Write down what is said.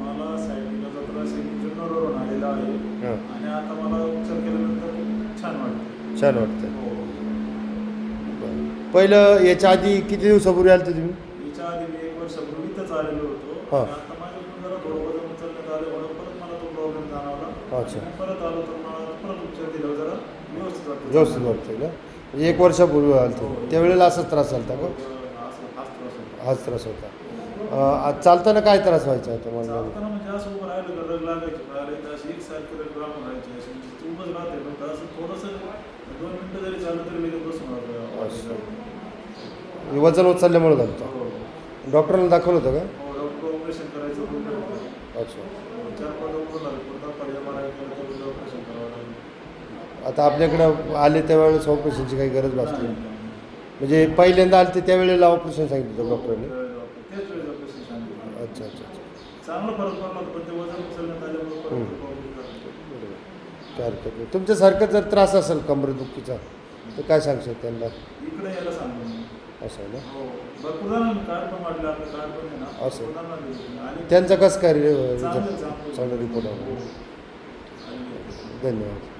मला त्रास आलेला आहे. हां. आणि आता मला उपचार केल्यानंतर खूप छान वाटतं छान वाटतं हो. बरं. पहिलं याच्या आधी किती दिवसापूर्वी आले तुम्ही? याच्या आधी मी एक वर्षापूर्वी इथंच आलेलो होतो. हा. आणि आता माझ्याकडून जरा थोडं वजन उचलण्यात आलं. म्हणून परत मला तो प्रॉब्लेम जाणवला. अच्छा. आणि परत आलो तर मला परत उपचार दिल्यावर जरा व्यवस्थित वाटतं व्यवस्थित वाटतं ना? म्हणजे एक वर्षापूर्वी आलं हो. त्यावेळेला असाच त्रास झाला का असं हाच त्रास होतो हाच त्रास होता. आज चालताना काय त्रास व्हायचा होता मला म्हणजे असं उभं राहिलं का रग लागायची पायाला इथं अशी एकसारखी रग राहून राहायची अशी म्हणजे ती उभंच राहते. पण असं थोडंसं दोन मिनटं जरी चाललं तरी लगेच बसून असं. राहतं वजन उचलल्यामुळे झालं होतं. हो. डॉक्टरांना दाखवलं होतं का? हो, डॉक्टर ऑपरेशन करायचं बोलले अच्छा. चार पाच डॉक्टर झाले. पुन्हा पर्याय मारायला केलं तर ऑपरेशन करावं लागेल. आता आपल्याकडं आले त्यावेळेस ऑपरेशनची काही गरज भासली नाही, म्हणजे पहिल्यांदा आले ते त्यावेळेला ऑपरेशन सांगितलं होतं डॉक्टरांनी वेळेस ऑपरेशन सांगितलं अच्छा अच्छा अच्छा चांगला फरक पडला होता, पण ते वजन उचलण्यात आल्यामुळे परत हम्म. ते problem झाला. बरोबर काय हरकत नाही तुमच्यासारखं जर त्रास असेल कमरेदुखीचा तर काय सांगशाल त्यांना इकडे यायला सांगू मी. असं आहे ना हो भरपूर जणांनी कार्ड पण वाटले आपलं कार्ड पण आहे ना असं. दिलं. आणि त्यांचा कसं काय रि- चांगलं- चांगलं. चांगला रिपोर्ट आला हो. आणि- धन्यवाद